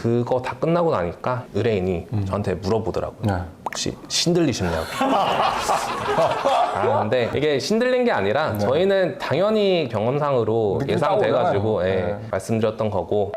그거 다 끝나고 나니까 의뢰인이 저한테 물어보더라고요. 네. 혹시 신들리셨냐고. 아, 근데 이게 신들린 게 아니라 저희는 당연히 경험상으로 예상돼가지고. 예, 네. 말씀드렸던 거고.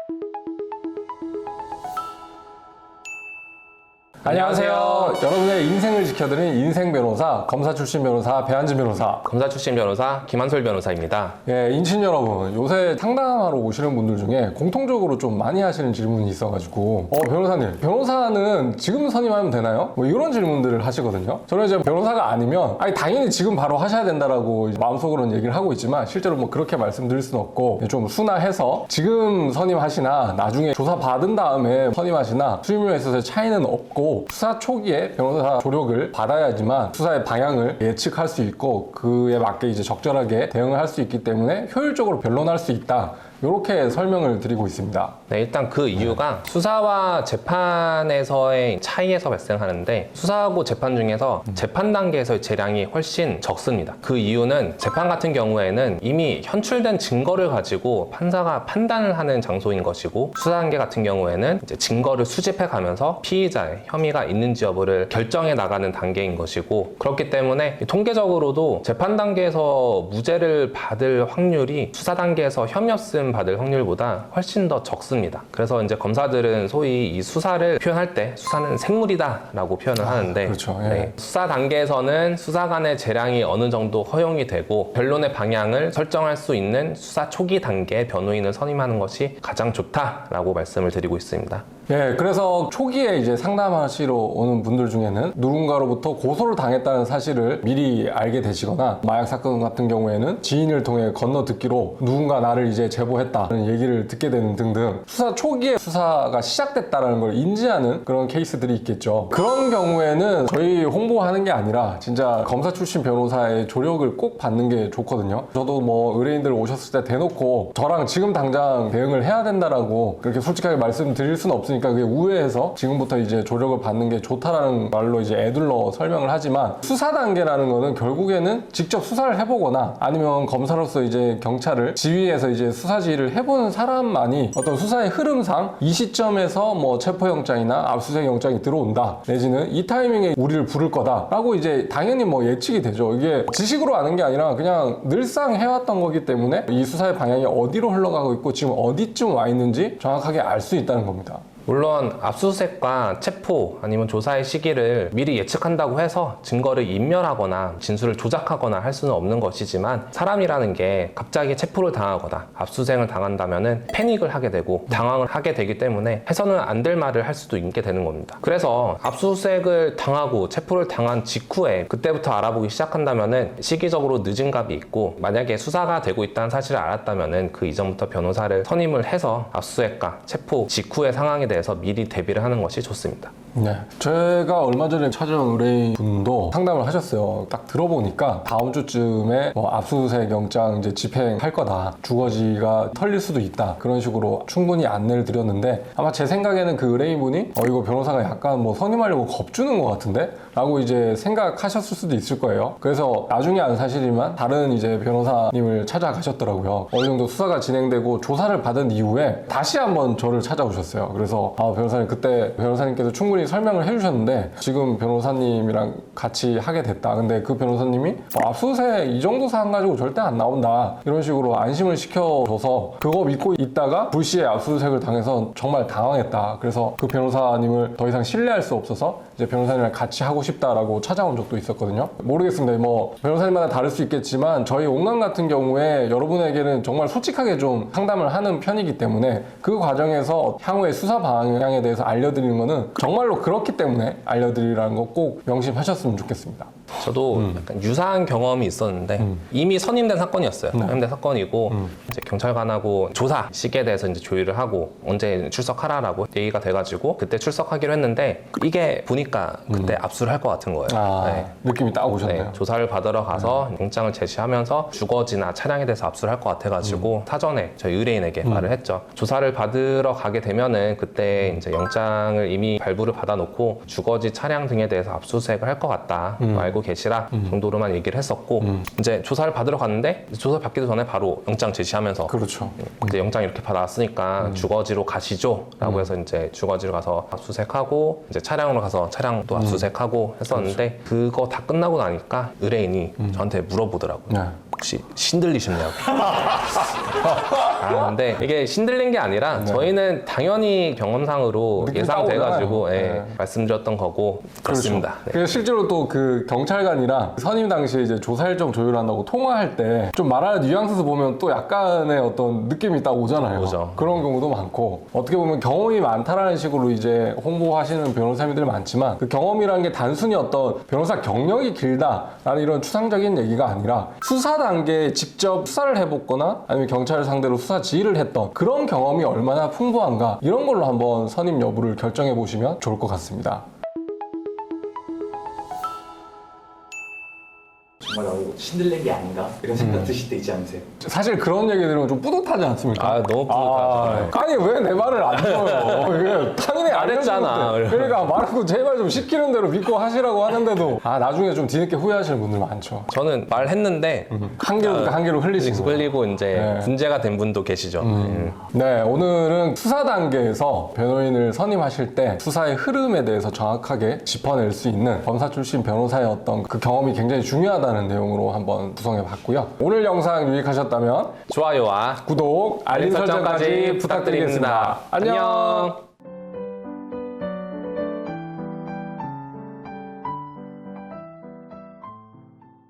안녕하세요. 여러분의 인생을 지켜드리는 인생 변호사, 검사 출신 변호사, 배한진 변호사. 검사 출신 변호사 김한솔 변호사입니다. 예, 인친 여러분, 요새 상담하러 오시는 분들 중에 공통적으로 좀 많이 하시는 질문이 있어가지고, 어, 변호사님, 변호사는 지금 선임하면 되나요? 뭐 이런 질문들을 하시거든요. 저는 이제 변호사가 아니면, 아니, 당연히 지금 바로 하셔야 된다라고 마음속으로는 얘기를 하고 있지만, 실제로 뭐 그렇게 말씀드릴 수는 없고, 좀 순화해서 지금 선임하시나, 나중에 조사 받은 다음에 선임하시나, 수임료에 있어서의 차이는 없고, 수사 초기에 변호사 조력을 받아야지만 수사의 방향을 예측할 수 있고, 그에 맞게 이제 적절하게 대응을 할 수 있기 때문에 효율적으로 변론할 수 있다. 이렇게 설명을 드리고 있습니다. 네, 일단 그 이유가 수사와 재판에서의 차이에서 발생하는데 수사하고 재판 중에서 재판 단계에서의 재량이 훨씬 적습니다. 그 이유는 재판 같은 경우에는 이미 현출된 증거를 가지고 판사가 판단을 하는 장소인 것이고 수사 단계 같은 경우에는 이제 증거를 수집해 가면서 피의자의 혐의가 있는지 여부를 결정해 나가는 단계인 것이고 그렇기 때문에 통계적으로도 재판 단계에서 무죄를 받을 확률이 수사 단계에서 혐의 없음 받을 확률보다 훨씬 더 적습니다. 그래서 이제 검사들은 소위 이 수사를 표현할 때 수사는 생물이다라고 표현을 하는데 그렇죠. 예. 네, 수사 단계에서는 수사관의 재량이 어느 정도 허용이 되고 변론의 방향을 설정할 수 있는 수사 초기 단계 변호인을 선임하는 것이 가장 좋다라고 말씀을 드리고 있습니다. 예, 그래서 초기에 이제 상담하시러 오는 분들 중에는 누군가로부터 고소를 당했다는 사실을 미리 알게 되시거나 마약 사건 같은 경우에는 지인을 통해 건너 듣기로 누군가 나를 이제 제보했다는 얘기를 듣게 되는 등등 수사 초기에 수사가 시작됐다는 걸 인지하는 그런 케이스들이 있겠죠. 그런 경우에는 저희 홍보하는 게 아니라 진짜 검사 출신 변호사의 조력을 꼭 받는 게 좋거든요. 저도 뭐 의뢰인들 오셨을 때 대놓고 저랑 지금 당장 대응을 해야 된다라고 그렇게 솔직하게 말씀드릴 수는 없으니까 그게 우회해서 지금부터 이제 조력을 받는 게 좋다라는 말로 이제 애둘러 설명을 하지만 수사 단계라는 거는 결국에는 직접 수사를 해보거나 아니면 검사로서 이제 경찰을 지휘해서 이제 수사 지휘를 해보는 사람만이 어떤 수사의 흐름상 이 시점에서 뭐 체포영장이나 압수수색 영장이 들어온다 내지는 이 타이밍에 우리를 부를 거다라고 이제 당연히 뭐 예측이 되죠 이게 지식으로 아는 게 아니라 그냥 늘상 해왔던 거기 때문에 이 수사의 방향이 어디로 흘러가고 있고 지금 어디쯤 와 있는지 정확하게 알 수 있다는 겁니다. 물론 압수수색과 체포 아니면 조사의 시기를 미리 예측한다고 해서 증거를 인멸하거나 진술을 조작하거나 할 수는 없는 것이지만 사람이라는 게 갑자기 체포를 당하거나 압수수색을 당한다면은 패닉을 하게 되고 당황을 하게 되기 때문에 해서는 안 될 말을 할 수도 있게 되는 겁니다. 그래서 압수수색을 당하고 체포를 당한 직후에 그때부터 알아보기 시작한다면은 시기적으로 늦은 값이 있고 만약에 수사가 되고 있다는 사실을 알았다면은 그 이전부터 변호사를 선임을 해서 압수수색과 체포 직후의 상황에 대해서 미리 대비를 하는 것이 좋습니다. 네. 제가 얼마 전에 찾아온 의뢰인 분도 상담을 하셨어요. 딱 들어보니까 다음 주쯤에 뭐 압수수색 영장 이제 집행할 거다. 주거지가 털릴 수도 있다. 그런 식으로 충분히 안내를 드렸는데 아마 제 생각에는 그 의뢰인 분이 어, 이거 변호사가 약간 뭐 선임하려고 겁주는 것 같은데? 라고 이제 생각하셨을 수도 있을 거예요. 그래서 나중에 안 사실이지만 다른 이제 변호사님을 찾아가셨더라고요. 어느 정도 수사가 진행되고 조사를 받은 이후에 다시 한번 저를 찾아오셨어요. 그래서 아, 변호사님 그때 변호사님께서 충분히 설명을 해주셨는데 지금 변호사님이랑 같이 하게 됐다. 근데 그 변호사님이 뭐 압수수색 이 정도 사안 가지고 절대 안 나온다. 이런 식으로 안심을 시켜줘서 그거 믿고 있다가 불시에 압수수색을 당해서 정말 당황했다. 그래서 그 변호사님을 더 이상 신뢰할 수 없어서 이제 변호사님이랑 같이 하고 싶다라고 찾아온 적도 있었거든요. 모르겠습니다. 뭐 변호사님마다 다를 수 있겠지만 저희 온강 같은 경우에 여러분에게는 정말 솔직하게 좀 상담을 하는 편이기 때문에 그 과정에서 향후의 수사 방향에 대해서 알려드리는 거는 정말로 그렇기 때문에 알려드리라는 거 꼭 명심하셨으면 좋겠습니다. 저도 약간 유사한 경험이 있었는데 이미 선임된 사건이었어요. 선임된 사건이고 이제 경찰관하고 조사 시기에 대해서 이제 조율을 하고 언제 출석하라라고 얘기가 돼가지고 그때 출석하기로 했는데 이게 보니까 그때 압수를 할 것 같은 거예요. 아, 네. 느낌이 딱 오셨네요. 네, 조사를 받으러 가서 영장을 제시하면서 주거지나 차량에 대해서 압수를 할 것 같아가지고 사전에 저희 의뢰인에게 말을 했죠. 조사를 받으러 가게 되면은 그때 이제 영장을 이미 발부를 받 아놓고 주거지 차량 등에 대해서 압수수색을 할 것 같다. 알고 계시라 정도로만 얘기를 했었고 이제 조사를 받으러 갔는데 조사 받기도 전에 바로 영장 제시하면서 그렇죠. 이제 영장 이렇게 받아왔으니까 주거지로 가시죠라고 해서 이제 주거지로 가서 압수수색하고 이제 차량으로 가서 차량도 압수수색하고 했었는데 그거다 끝나고 나니까 의뢰인이 저한테 물어보더라고요. 네. 혹시 신들리셨냐고. 아, 근데 이게 신들린 게 아니라 저희는 당연히 경험상으로 느낌 예상돼가지고 따오잖아요. 예, 네. 말씀드렸던 거고 그렇습니다. 네. 그래서 실제로 또 그 경찰관이랑 선임 당시에 이제 조사 일정 조율한다고 통화할 때 좀 말하는 뉘앙스 보면 또 약간의 어떤 느낌이 딱 오잖아요. 오죠. 그런 경우도 많고 어떻게 보면 경험이 많다라는 식으로 이제 홍보하시는 변호사님들이 많지만 그 경험이라는 게 단순히 어떤 변호사 경력이 길다라는 이런 추상적인 얘기가 아니라 수사 단계에 직접 수사를 해봤거나 아니면 경찰을 상대로 수사 지휘를 했던 그런 경험이 얼마나 풍부한가 이런 걸로 한번 선임 여부를 결정해 보시면 좋을 것 같습니다. 정말 신들린 게 아닌가 이런 생각 드실 때 있지 않으세요? 사실 그런 얘기 들으면 좀 뿌듯하지 않습니까? 아, 너무 뿌듯하죠. 아, 니 왜 내 말을 안 들어요? 이게 말했잖아. 해주는데. 그러니까 말하고 제발 좀 시키는 대로 믿고 하시라고 하는데도 아 나중에 좀 뒤늦게 후회하시는 분들 많죠. 저는 말했는데 한 개로 한 개로 흘리시고. 흘리고 이제 네. 문제가 된 분도 계시죠. 예. 네, 오늘은 수사 단계에서 변호인을 선임하실 때 수사의 흐름에 대해서 정확하게 짚어낼 수 있는 검사 출신 변호사의 어떤 그 경험이 굉장히 중요하다는 내용으로 한번 구성해 봤고요. 오늘 영상 유익하셨다면 좋아요와 구독, 알림 설정까지 부탁드리겠습니다. 안녕. 안녕.